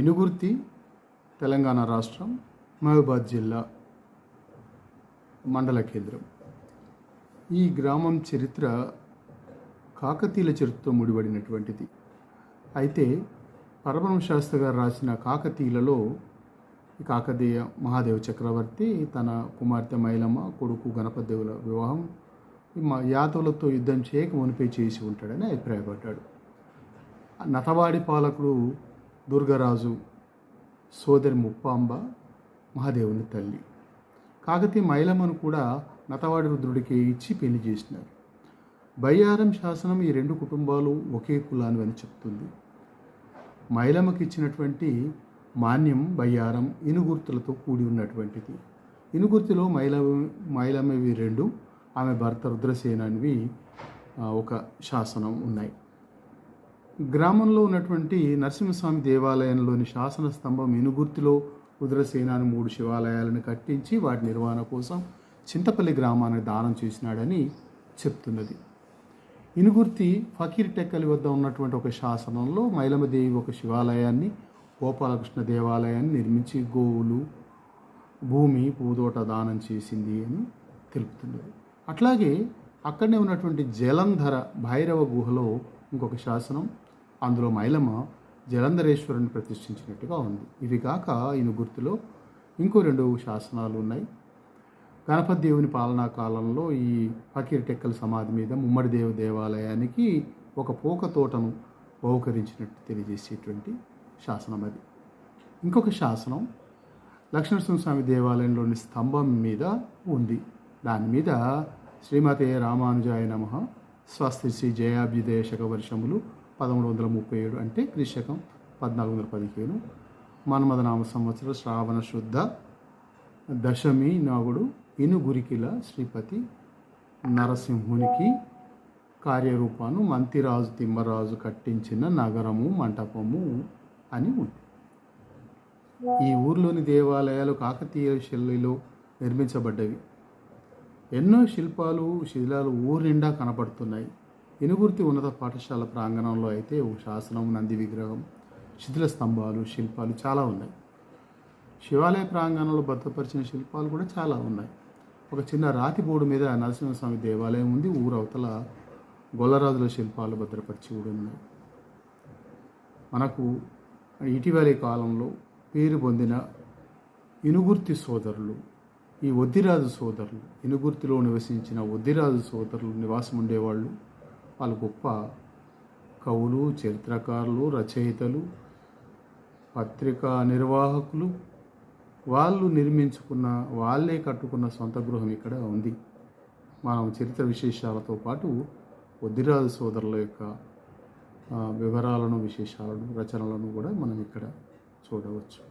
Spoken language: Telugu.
ఇనుగుర్తి తెలంగాణ రాష్ట్రం మహబూబాద్ జిల్లా మండల కేంద్రం. ఈ గ్రామం చరిత్ర కాకతీయుల చరిత్రతో ముడిపడినటువంటిది. అయితే పరమహంస శాస్త్రి గారు రాసిన కాకతీయులలో కాకతీయ మహాదేవ చక్రవర్తి తన కుమార్తె మైలమ్మ కొడుకు గణపతిదేవుల వివాహం యాదవులతో యుద్ధం చేయక మునిపే చేసి ఉంటాడని అభిప్రాయపడ్డాడు. నతవాడి పాలకుడు దుర్గరాజు సోదరి ముప్పాంబ మహాదేవుని తల్లి. కాకతీయ మైలమ్మను కూడా నతవాడి రుద్రుడికి ఇచ్చి పెళ్ళి చేసినారు. బయ్యారం శాసనం ఈ రెండు కుటుంబాలు ఒకే కులానివి అని చెప్తుంది. మైలమ్మకి ఇచ్చినటువంటి మాన్యం బయ్యారం ఇనుగుర్తులతో కూడి ఉన్నటువంటిది. ఇనుగుర్తిలో మైలమ్మ మైలమ్మవి రెండు ఆమె భర్త రుద్రసేనవి ఒక శాసనం ఉన్నాయి. గ్రామంలో ఉన్నటువంటి నరసింహస్వామి దేవాలయంలోని శాసన స్తంభం ఇనుగుర్తిలో రుద్రసేన అని మూడు శివాలయాలను కట్టించి వాటి నిర్వహణ కోసం చింతపల్లి గ్రామానికి దానం చేసినాడని చెప్తున్నది. ఇనుగుర్తి ఫకీర్ టెక్కలి వద్ద ఉన్నటువంటి ఒక శాసనంలో మైలమదేవి ఒక శివాలయాన్ని గోపాలకృష్ణ దేవాలయాన్ని నిర్మించి గోవులు భూమి పూదోట దానం చేసింది అని తెలుపుతున్నది. అట్లాగే అక్కడనే ఉన్నటువంటి జలంధర భైరవ గుహలో ఇంకొక శాసనం అందులో మైలమ్మ జలంధరేశ్వరుని ప్రతిష్ఠించినట్టుగా ఉంది. ఇవి కాక ఈయన గుర్తులో ఇంకో రెండు శాసనాలు ఉన్నాయి. గణపతి దేవుని పాలనా కాలంలో ఈ ఫకీర్ టెక్కల సమాధి మీద ముమ్మడి దేవ దేవాలయానికి ఒక పోక తోటను బహుకరించినట్టు తెలియజేసేటువంటి శాసనం అది. ఇంకొక శాసనం లక్ష్మణస్వామి దేవాలయంలోని స్తంభం మీద ఉంది. దాని మీద శ్రీమతే రామానుజాయ నమ స్వస్తి శ్రీ జయాభ్యుదయ శక వర్షములు పదమూడు వందల ముప్పై ఏడు అంటే క్రిశకం పద్నాలుగు వందల పదిహేను. మన్మథనామ సంవత్సరం శ్రావణ శుద్ధ దశమి నాగుడు ఇనుగురికిల శ్రీపతి నరసింహునికి కార్యరూపాను మంతిరాజు తిమ్మరాజు కట్టించిన నగరము మంటపము అని ఉంది. ఈ ఊర్లోని దేవాలయాలు కాకతీయ శైలిలో నిర్మించబడ్డవి. ఎన్నో శిల్పాలు శిథిలాలు ఊరు నిండా కనపడుతున్నాయి. ఇనుగుర్తి ఉన్నత పాఠశాల ప్రాంగణంలో అయితే ఓ శాసనం నంది విగ్రహం శిథిల స్తంభాలు శిల్పాలు చాలా ఉన్నాయి. శివాలయ ప్రాంగణంలో భద్రపరిచిన శిల్పాలు కూడా చాలా ఉన్నాయి. ఒక చిన్న రాతి బోర్డు మీద నరసింహస్వామి దేవాలయం ఉంది. ఊరు అవతల గొల్లరాజుల శిల్పాలు భద్రపరిచి కూడా ఉన్నాయి. మనకు ఇటీవలి కాలంలో పేరు పొందిన ఇనుగుర్తి సోదరులు ఈ ఒద్దిరాజు సోదరులు ఇనుగుర్తిలో నివసించిన ఒద్దిరాజు సోదరులు నివాసం ఉండేవాళ్ళు వాళ్ళు గొప్ప కవులు చరిత్రకారులు రచయితలు పత్రికా నిర్వాహకులు. వాళ్ళు నిర్మించుకున్న వాళ్ళే కట్టుకున్న సొంత గృహం ఇక్కడ ఉంది. మనం చరిత్ర విశేషాలతో పాటు వద్దిరాజు సోదరుల యొక్క వివరాలను విశేషాలను రచనలను కూడా మనం ఇక్కడ చూడవచ్చు.